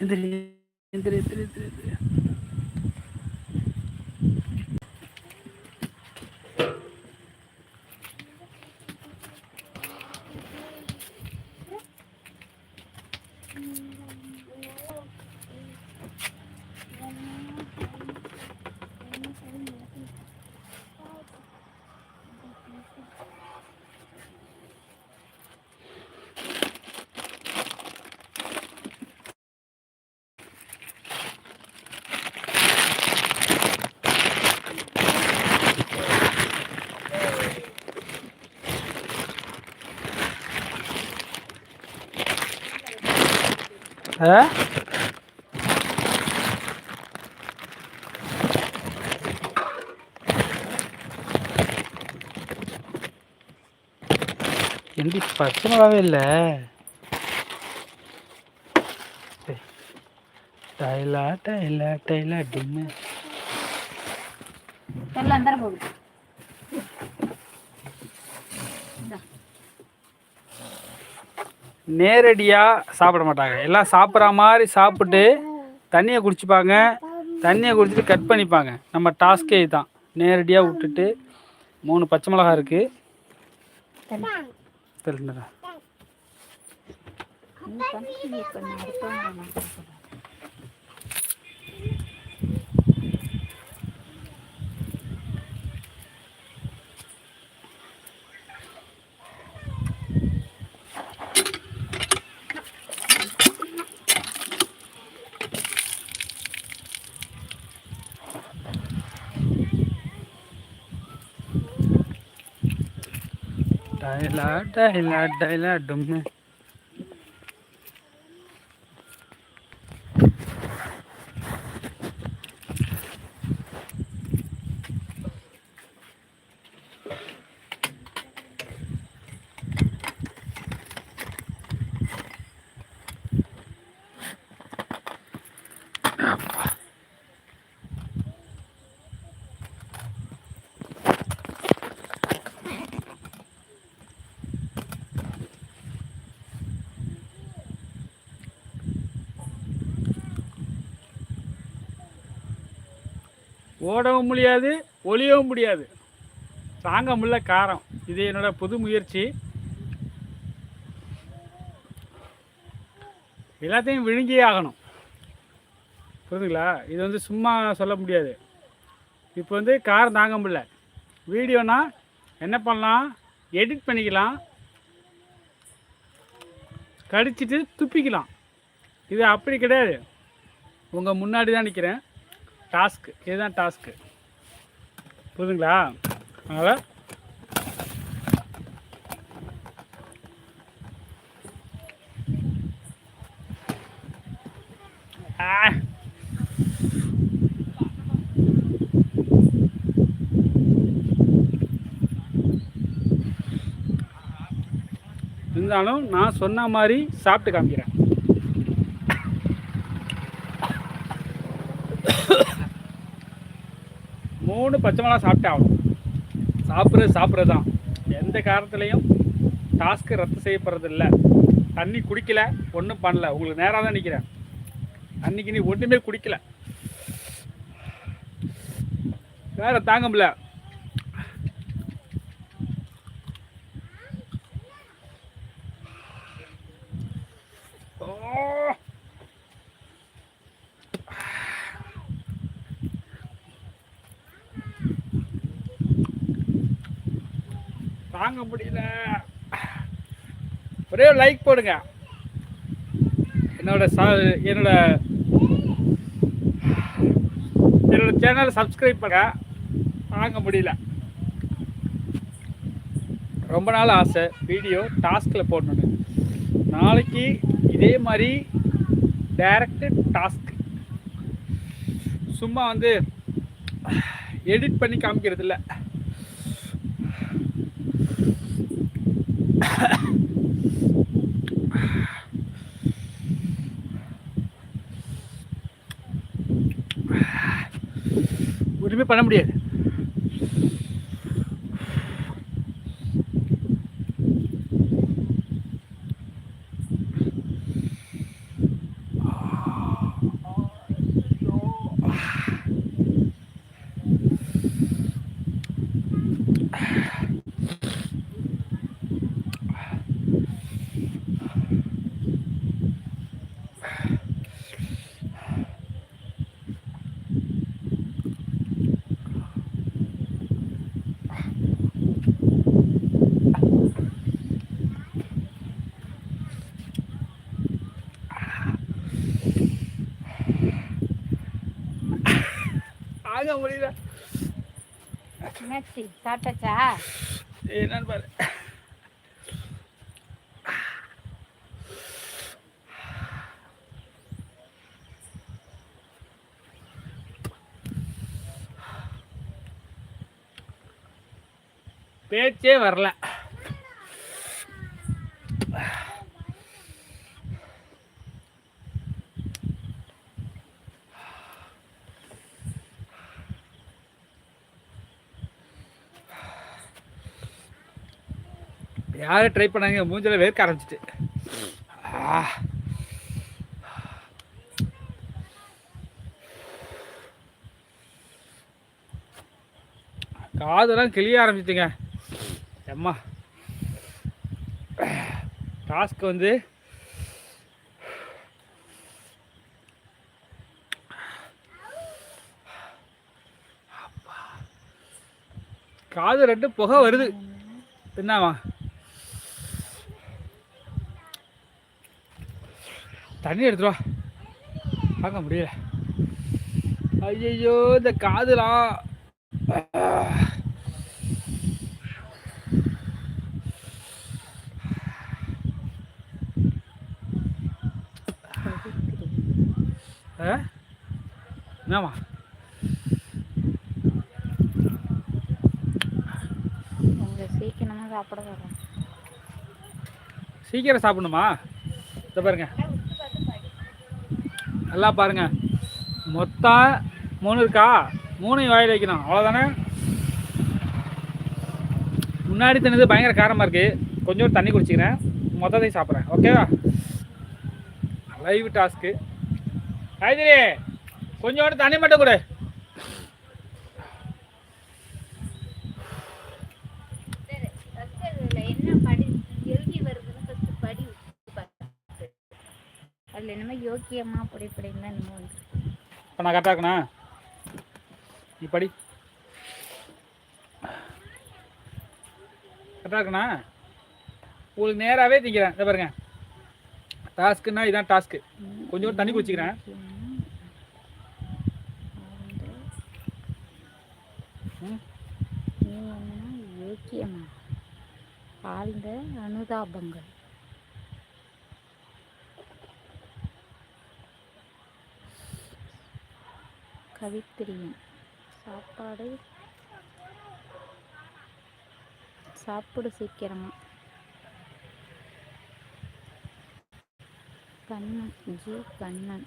എന്തിന് എന്തിന് എന്തിന് എന്തിന് എന്തിന് எண்டி பச்சை மிளகாவே இல்லை. டைலா டைலா டைலா டின்னு. எல்லாம் அந்த போகுது நேரடியாக சாப்பிட மாட்டாங்க. எல்லாம் சாப்பிட்ற மாதிரி சாப்பிட்டு தண்ணியை குடிச்சுப்பாங்க. தண்ணியை குடிச்சிட்டு கட் பண்ணிப்பாங்க. நம்ம டாஸ்கே இதுதான். நேரடியாக விட்டுட்டு மூணு பச்சை மிளகா இருக்குது தெரிஞ்சுதா நீ கண்டினியூ பண்ண அடுத்தவங்க ஓடவும் முடியாது ஒளியவும் முடியாது. தாங்க முடியல காரம். இது என்னோட புது முயற்சி. எல்லாத்தையும் விழுங்கியே ஆகணும். புரியுதுங்களா இது வந்து சும்மா சொல்ல முடியாது. இப்போ வந்து காரம் தாங்க முடியல வீடியோனா என்ன பண்ணலாம்? எடிட் பண்ணிக்கலாம். கடிச்சிட்டு துப்பிக்கலாம். இது அப்படி கிடையாது. உங்கள் முன்னாடி தான் நிற்கிறேன் டாஸ்க்கு இதுதான் டாஸ்க்கு புரியுதுங்களா? அதனால் ஆ. இருந்தாலும் நான் சொன்ன மாதிரி சாப்பிட்டு காமிக்கிறேன். மூணு பச்சை மிளகா சாப்பிட்டே ஆகணும். சாப்பிட்றது சாப்பிட்றது தான் எந்த காரணத்துலையும் டாஸ்க்கு ரத்து செய்யப்படுறது இல்லை தண்ணி குடிக்கல ஒன்றும் பண்ணல. உங்களுக்கு நேராக தான் நிற்கிறேன் அன்னைக்கு நீ ஒன்றுமே குடிக்கல. வேற தாங்க முடியல. தாங்க முடியல. ஒரே ஒரு லைக் போடுங்க. என்னோட என்னோட என்னோட சேனலை சப்ஸ்கிரைப் பண்ண தாங்க முடியல. ரொம்ப நாள் ஆசை வீடியோ டாஸ்கில் போடணுன்னு நாளைக்கு இதே மாதிரி டைரக்ட் டாஸ்க் சும்மா வந்து எடிட் பண்ணி காமிக்கிறது இல்லை ஒன்றுமே பண்ண முடியாது. என்னாச்சு? சாப்பிட்டாச்சா? என்னன்னு பாரு. பேச்சே வரல. யாரும் ட்ரை பண்ணாங்க மூஞ்சில் வேர்க்க ஆரம்பிச்சிட்டு. காதெல்லாம் கிளிய ஆரம்பிச்சிட்டுங்க. அம்மா. டாஸ்க் வந்து காது ரெண்டு புகை வருது. என்னவா தண்ணி எடுத்துட்டு வா. பார்க்க முடியல. ஐயையோ இந்த காதுலாம் ஆ? என்னம்மா? உங்க சீக்கிரமா சாப்பிட சீக்கிரம் சாப்பிடணுமா? இதை பாருங்க. நல்லா பாருங்க. மொத்தம் மூணு இருக்கா? மூணையும் வாயில் வைக்கணும். அவ்வளோதானே முன்னாடி தின்னது பயங்கர காரமாக இருக்குது கொஞ்சம் தண்ணி குடிச்சிக்கிறேன். மொத்தத்தையும் சாப்பிட்றேன். ஓகேவா லைவ் டாஸ்க்கு காய்கறி கொஞ்சோண்டு தண்ணி மட்டும் கொடு என்ன படி எழுதி வருதுன்னு ஃபஸ்ட்டு படி அதில் என்னமோ யோக்கியமா அப்படி இப்படின்னு தான் என்னமோ வந்து. இப்போ நான் கரெக்டாக இருக்கணா நீ படி. கரெக்டாக இருக்கணா உங்களுக்கு நேராகவே திங்கிறேன். இதை பாருங்க. டாஸ்க்குன்னா இதான் டாஸ்க்கு கொஞ்சம் தண்ணி குடிச்சிக்கிறேன். ஆழ்ந்த அனுதாபங்கள். கவிப்பிரியம் சாப்பாடு சாப்பிடு சீக்கிரமா. கண்ணன் ஜி கண்ணன்.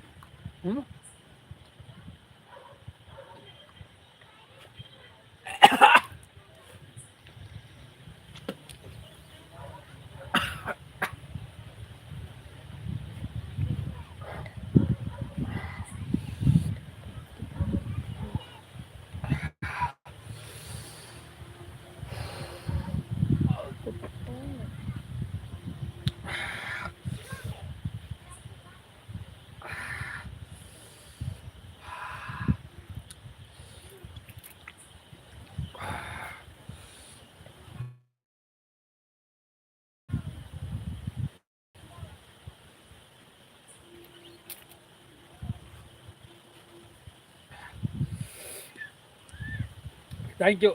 தேங்க்யூ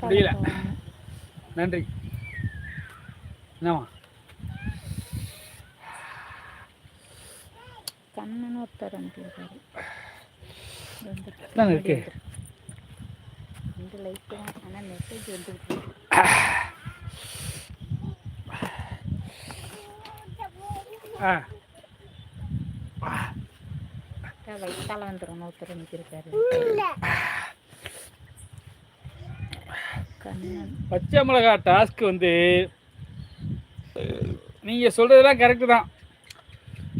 முடியல. நன்றி. என்னம்மா? கண்ணன் ஒருத்தர் அனுப்பியிருக்காரு. இருக்கு? தான். ஆனால் மெசேஜ் வந்துருக்கு ஆ. வயிற்றால வந்துடும் ஒருத்தர் அனுப்பியிருக்காரு. பச்சை மிளகா டாஸ்க் வந்து நீங்கள் சொல்கிறதெல்லாம் கரெக்டு தான்.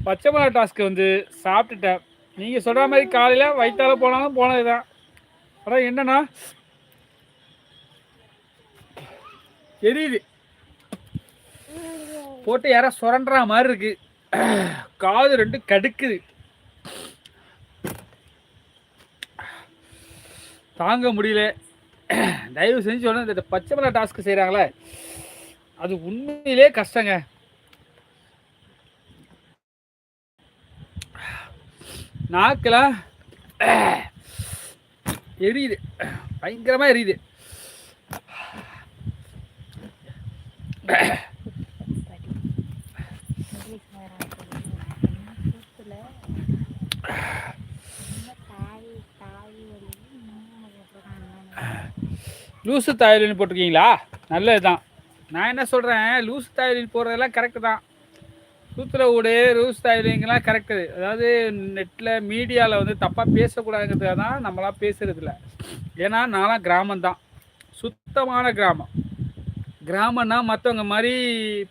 பச்சை மிளகா டாஸ்க் வந்து சாப்பிட்டுட்டேன். நீங்கள் சொல்கிற மாதிரி காலையில் வயிற்றால் போனாலும் போனது தான். ஆனால் என்னன்னா எரியுது போட்டு யாரோ சுரண்டுற மாதிரி இருக்கு. காது ரெண்டு கடுக்குது. தாங்க முடியல. தயவு செஞ்சு சொன்ன இந்த பச்சை மலை டாஸ்க் செய்கிறாங்களே அது உண்மையிலே கஷ்டங்க. நாக்கில் எரியுது. பயங்கரமாக எரியுது. லூசு தாயலின் போட்டிருக்கீங்களா? நல்லது தான் நான் என்ன சொல்கிறேன் லூசு தாயலின் போடுறதெல்லாம் கரெக்டு தான். சூத்திர ஊடு லூஸ் தாயலிங்கெல்லாம் கரெக்டு அதாவது நெட்டில் மீடியாவில் வந்து தப்பாக பேசக்கூடாதுங்கிறதுக்காக தான் நம்மளாம் பேசுறதில்ல. ஏன்னா நான்லாம் கிராமம் தான் சுத்தமான கிராமம். கிராமம்னா மற்றவங்க மாதிரி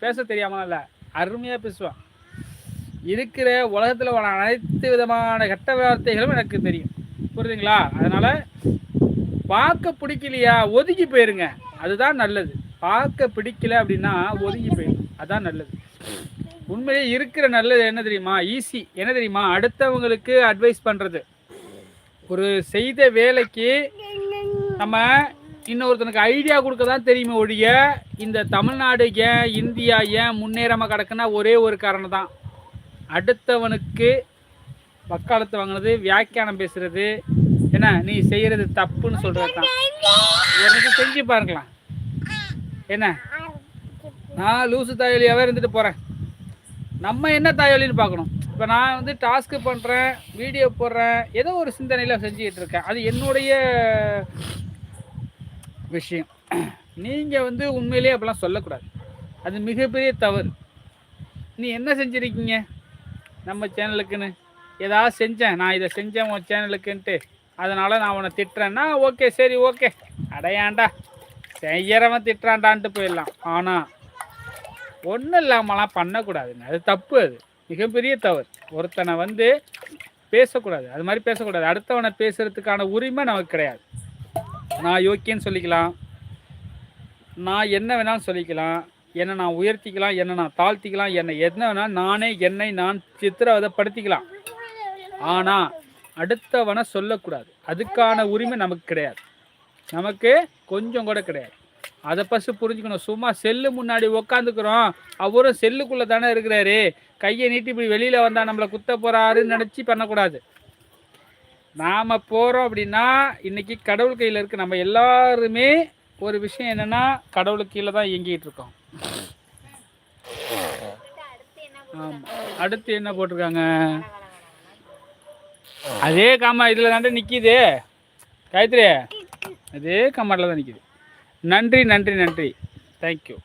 பேச தெரியாமல் இல்லை அருமையாக பேசுவேன். இருக்கிற உலகத்தில் அனைத்து விதமான கெட்ட வார்த்தைகளும் எனக்கு தெரியும். புரியுதுங்களா? அதனால் பார்க்க பிடிக்கலையா ஒதுங்கி போயிருங்க. அதுதான் நல்லது. பார்க்க பிடிக்கல அப்படின்னா ஒதுங்கி போயிருங்க அதான் நல்லது. உண்மையிலே இருக்கிற நல்லது என்ன தெரியுமா? ஈஸி என்ன தெரியுமா? அடுத்தவங்களுக்கு அட்வைஸ் பண்ணுறது ஒரு செய்த வேலைக்கு நம்ம இன்னொருத்தனுக்கு ஐடியா கொடுக்க தான் தெரியுமே ஒழிய இந்த தமிழ்நாடு ஏன் இந்தியா ஏன் முன்னேறாமல் கிடக்குன்னா ஒரே ஒரு காரணம் தான் அடுத்தவனுக்கு வக்காலத்து வாங்கினது வியாக்கியானம் பேசுகிறது என்ன நீ செய்யறது தப்புன்னு சொல்றது தான் எனக்கு செஞ்சு பாருங்களேன். என்ன? நான் லூசு தாயொலியாகவே இருந்துட்டு போறேன். நம்ம என்ன தாயொலின்னு பார்க்கணும். இப்போ நான் வந்து டாஸ்க்கு பண்ணுறேன் வீடியோ போடுறேன் ஏதோ ஒரு சிந்தனையில் செஞ்சுக்கிட்டு இருக்கேன். அது என்னுடைய விஷயம். நீங்கள் வந்து உண்மையிலேயே அப்படிலாம் சொல்லக்கூடாது. அது மிகப்பெரிய தவறு. நீ என்ன செஞ்சுருக்கீங்க? நம்ம சேனலுக்குன்னு ஏதாவது செஞ்சேன். நான் இதை செஞ்சேன் உன் சேனலுக்குன்ட்டு அதனால் நான் அவனை திட்டுறேன்னா ஓகே சரி ஓகே. அடையாண்டா செய்யறவன் திட்டுறான்டான்ட்டு போயிடலாம். ஆனால் ஒன்றும் இல்லாமலாம் பண்ணக்கூடாதுங்க. அது தப்பு அது. மிகப்பெரிய தவறு. ஒருத்தனை வந்து பேசக்கூடாது. அது மாதிரி பேசக்கூடாது. அடுத்தவனை பேசுறதுக்கான உரிமை நமக்கு கிடையாது. நான் யோக்கியன்னு சொல்லிக்கலாம். நான் என்ன வேணாலும் சொல்லிக்கலாம். என்னை நான் உயர்த்திக்கலாம் என்னை நான் தாழ்த்திக்கலாம் என்னை என்ன வேணாலும் நானே என்னை நான் சித்திரவதைப்படுத்திக்கலாம் ஆனால் அடுத்தவனை சொல்லக்கூடாது. அதுக்கான உரிமை நமக்கு கிடையாது. நமக்கு கொஞ்சம் கூட கிடையாது. அதை ஃபஸ்ட்டு புரிஞ்சுக்கணும். சும்மா செல்லு முன்னாடி உக்காந்துக்கிறோம். அவரும் செல்லுக்குள்ளே தானே இருக்கிறாரு. கையை நீட்டி இப்படி வெளியில் வந்தால் நம்மளை குத்த போகிறாருன்னு நினச்சி பண்ணக்கூடாது. நாம் போகிறோம் அப்படின்னா இன்னைக்கு கடவுள் கையில் இருக்கு நம்ம எல்லாருமே ஒரு விஷயம் என்னென்னா கடவுளுக்கு கீழே தான் இயங்கிட்டு இருக்கோம். ஆமாம் அடுத்து என்ன போட்டிருக்காங்க? அதே காமா இதில் தாண்டே நிற்கிது காயத்ரி அதே கமாண்டில் தான் நிற்கிது நன்றி நன்றி நன்றி. தேங்க்யூ